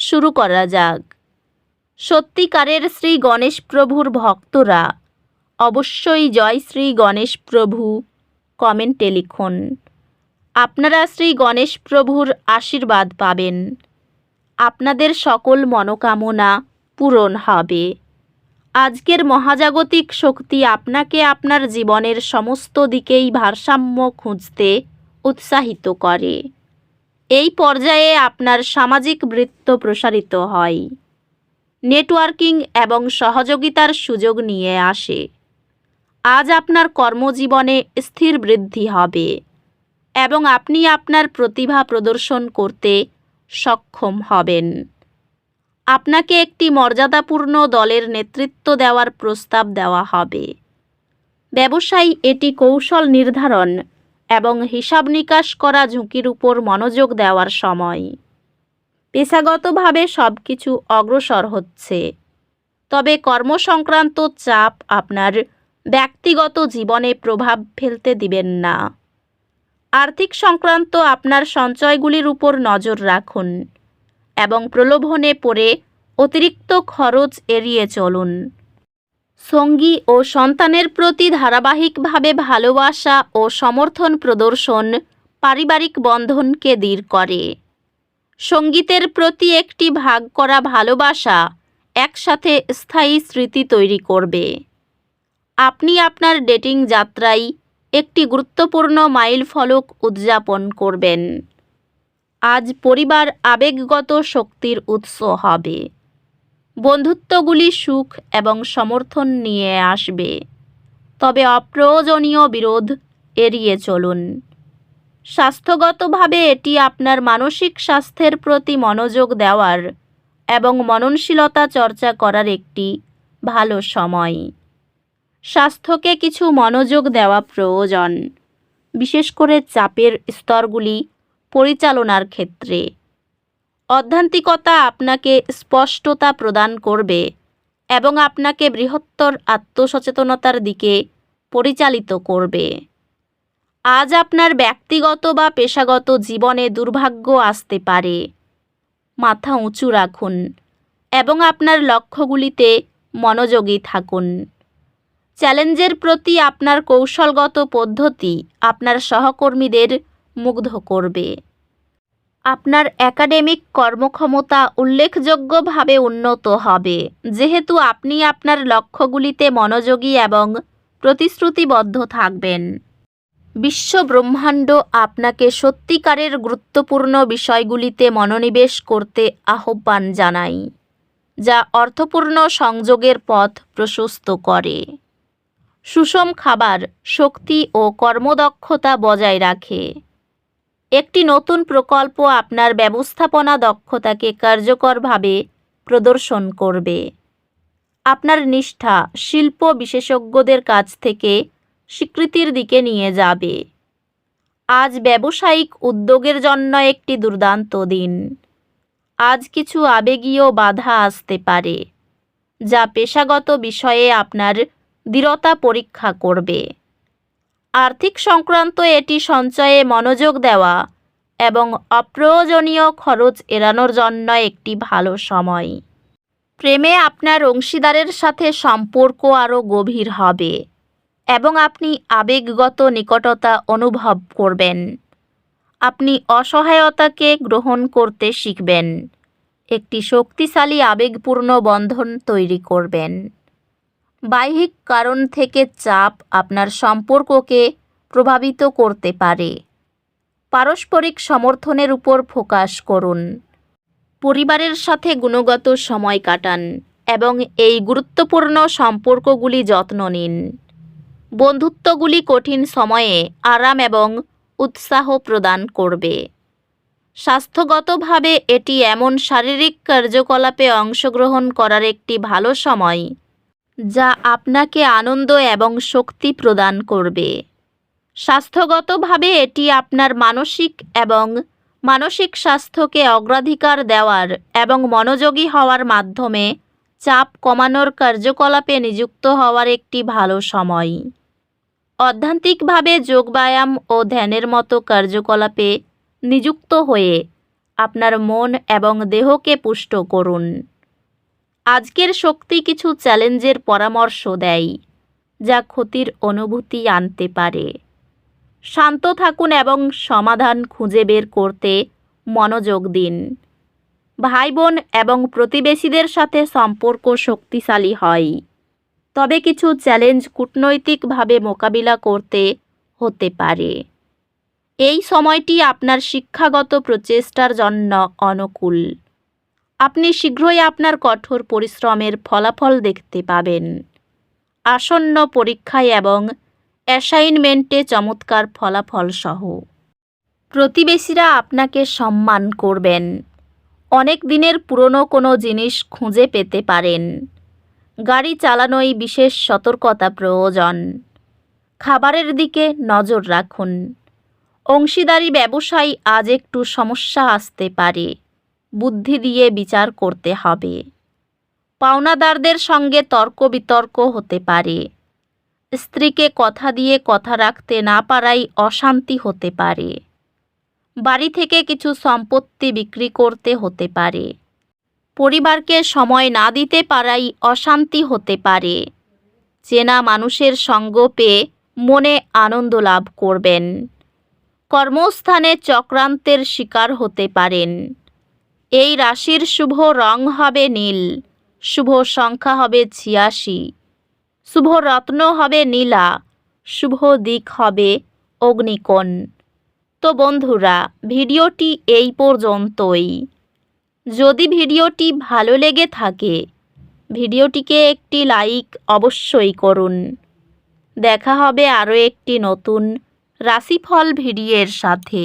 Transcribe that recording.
শুরু করা যাক। সত্যিকারের শ্রী গণেশ প্রভুর ভক্তরা, অবশ্যই জয় শ্রী গণেশ প্রভু, কমেন্টে লিখুন। আপনারা শ্রী গণেশ প্রভুর আশীর্বাদ পাবেন। আপনাদের সকল মনোকামনা পূরণ হবে। আজকের মহাজাগতিক শক্তি আপনাকে আপনার জীবনের সমস্ত দিকেই ভারসাম্য খুঁজতে উৎসাহিত করে। এই পর্যায়ে আপনার সামাজিক বৃত্ত প্রসারিত হয়। নেটওয়ার্কিং এবং সহযোগিতার সুযোগ নিয়ে আসে। আজ আপনার কর্মজীবনে স্থির বৃদ্ধি হবে এবং আপনি আপনার প্রতিভা প্রদর্শন করতে সক্ষম হবেন। আপনাকে একটি মর্যাদাপূর্ণ দলের নেতৃত্ব দেওয়ার প্রস্তাব দেওয়া হবে। ব্যবসায়ী এটি কৌশল নির্ধারণ এবং হিসাব নিকাশ করা ঝুঁকির উপর মনোযোগ দেওয়ার সময়। পেশাগতভাবে সব কিছু অগ্রসর হচ্ছে। তবে কর্মসংক্রান্ত চাপ আপনার ব্যক্তিগত জীবনে প্রভাব ফেলতে দিবেন না। আর্থিক সংক্রান্ত আপনার সঞ্চয়গুলির উপর নজর রাখুন এবং প্রলোভনে পড়ে অতিরিক্ত খরচ এড়িয়ে চলুন। সঙ্গী ও সন্তানের প্রতি ধারাবাহিকভাবে ভালোবাসা ও সমর্থন প্রদর্শন পারিবারিক বন্ধনকে দৃঢ় করে। সঙ্গীতের প্রতি একটি ভাগ করা ভালোবাসা একসাথে স্থায়ী স্মৃতি তৈরি করবে। আপনি আপনার ডেটিং যাত্রায় একটি গুরুত্বপূর্ণ মাইল ফলক উদযাপন করবেন। আজ পরিবার আবেগগত শক্তির উৎস হবে। বন্ধুত্বগুলি সুখ এবং সমর্থন নিয়ে আসবে। তবে অপ্রয়োজনীয় বিরোধ এড়িয়ে চলুন। স্বাস্থ্যগতভাবে এটি আপনার মানসিক স্বাস্থ্যের প্রতি মনোযোগ দেওয়ার এবং মননশীলতা চর্চা করার একটি ভালো সময়। স্বাস্থ্যকে কিছু মনোযোগ দেওয়া প্রয়োজন, বিশেষ করে চাপের স্তরগুলি পরিচালনার ক্ষেত্রে। অধ্যান্তিকতা আপনাকে স্পষ্টতা প্রদান করবে এবং আপনাকে বৃহত্তর আত্মসচেতনতার দিকে পরিচালিত করবে। আজ আপনার ব্যক্তিগত বা পেশাগত জীবনে দুর্ভাগ্য আসতে পারে। মাথা উঁচু রাখুন এবং আপনার লক্ষ্যগুলিতে মনোযোগী থাকুন। চ্যালেঞ্জের প্রতি আপনার কৌশলগত পদ্ধতি আপনার সহকর্মীদের মুগ্ধ করবে। আপনার একাডেমিক কর্মক্ষমতা উল্লেখযোগ্যভাবে উন্নত হবে। যেহেতু আপনি আপনার লক্ষ্যগুলিতে মনোযোগী এবং প্রতিশ্রুতিবদ্ধ থাকবেন। বিশ্ব ব্রহ্মাণ্ড আপনাকে সত্যিকারের গুরুত্বপূর্ণ বিষয়গুলিতে মনোনিবেশ করতে আহ্বান জানাই যা অর্থপূর্ণ সংযোগের পথ প্রশস্ত করে। সুষম খাবার, শক্তি ও কর্মদক্ষতা বজায় রাখে। একটি নতুন প্রকল্প আপনার ব্যবস্থাপনা দক্ষতাকে কার্যকরভাবে প্রদর্শন করবে। আপনার নিষ্ঠা শিল্প বিশেষজ্ঞদের কাছ থেকে স্বীকৃতির দিকে নিয়ে যাবে। আজ ব্যবসায়িক উদ্যোগের জন্য একটি দুর্দান্ত দিন। আজ কিছু আবেগীয় বাধা আসতে পারে, যা পেশাগত বিষয়ে আপনার দৃঢ়তা পরীক্ষা করবে। আর্থিক সংক্রান্ত এটি সঞ্চয়ে মনোযোগ দেওয়া এবং অপ্রয়োজনীয় খরচ এড়ানোর জন্য একটি ভালো সময়। প্রেমে আপনার অংশীদারের সাথে সম্পর্ক আরও গভীর হবে এবং আপনি আবেগগত নিকটতা অনুভব করবেন। আপনি অসহায়তাকে গ্রহণ করতে শিখবেন। একটি শক্তিশালী, আবেগপূর্ণ বন্ধন তৈরি করবেন। বাহ্যিক কারণ থেকে চাপ আপনার সম্পর্ককে প্রভাবিত করতে পারে। পারস্পরিক সমর্থনের উপর ফোকাস করুন। পরিবারের সাথে গুণগত সময় কাটান এবং এই গুরুত্বপূর্ণ সম্পর্কগুলি যত্ন নিন। বন্ধুত্বগুলি কঠিন সময়ে আরাম এবং উৎসাহ প্রদান করবে। স্বাস্থ্যগতভাবে এটি এমন শারীরিক কার্যকলাপে অংশগ্রহণ করার একটি ভালো সময় যা আপনাকে আনন্দ এবং শক্তি প্রদান করবে। স্বাস্থ্যগতভাবে এটি আপনার মানসিক এবং মানসিক স্বাস্থ্যকে অগ্রাধিকার দেওয়ার এবং মনোযোগী হওয়ার মাধ্যমে চাপ কমানোর কার্যকলাপে নিযুক্ত হওয়ার একটি ভালো সময়। অধ্যান্তিকভাবে যোগব্যায়াম ও ধ্যানের মতো কার্যকলাপে নিযুক্ত হয়ে আপনার মন এবং দেহকে পুষ্ট করুন। আজকের শক্তি কিছু চ্যালেঞ্জের পরামর্শ দেয়, যা ক্ষতির অনুভূতি আনতে পারে। শান্ত থাকুন এবং সমাধান খুঁজে বের করতে মনোযোগ দিন। ভাই বোন এবং প্রতিবেশীদের সাথে সম্পর্ক শক্তিশালী হয়। তবে কিছু চ্যালেঞ্জ কূটনৈতিকভাবে মোকাবিলা করতে হতে পারে। এই সময়টি আপনার শিক্ষাগত প্রচেষ্টার জন্য অনুকূল। আপনি শীঘ্রই আপনার কঠোর পরিশ্রমের ফলাফল দেখতে পাবেন। আসন্ন পরীক্ষায় এবং অ্যাসাইনমেন্টে চমৎকার ফলাফল সহ প্রতিবেশীরা আপনাকে সম্মান করবেন। অনেক দিনের পুরনো কোনো জিনিস খুঁজে পেতে পারেন। গাড়ি চালানোয় বিশেষ সতর্কতা প্রয়োজন। খাবারের দিকে নজর রাখুন। অংশীদারি ব্যবসায় আজ একটু সমস্যা আসতে পারে। বুদ্ধি দিয়ে বিচার করতে হবে। পাওনাদারদের সঙ্গে তর্ক বিতর্ক হতে পারে। স্ত্রীকে কথা দিয়ে কথা রাখতে না পারাই অশান্তি হতে পারে। বাড়ি থেকে কিছু সম্পত্তি বিক্রি করতে হতে পারে। পরিবারকে সময় না দিতে পারাই অশান্তি হতে পারে। চেনা মানুষের সঙ্গ পেয়ে মনে আনন্দ লাভ করবেন। কর্মস্থানে চক্রান্তের শিকার হতে পারেন। এই রাশির শুভ রং হবে নীল। শুভ সংখ্যা হবে ছিয়াশি। শুভ রত্ন হবে নীলা। শুভ দিক হবে অগ্নিকোণ। তো বন্ধুরা, ভিডিওটি এই পর্যন্তই। যদি ভিডিওটি ভালো লেগে থাকে, ভিডিওটিকে একটি লাইক অবশ্যই করুন। দেখা হবে আরও একটি নতুন রাশিফল ভিডিওর সাথে।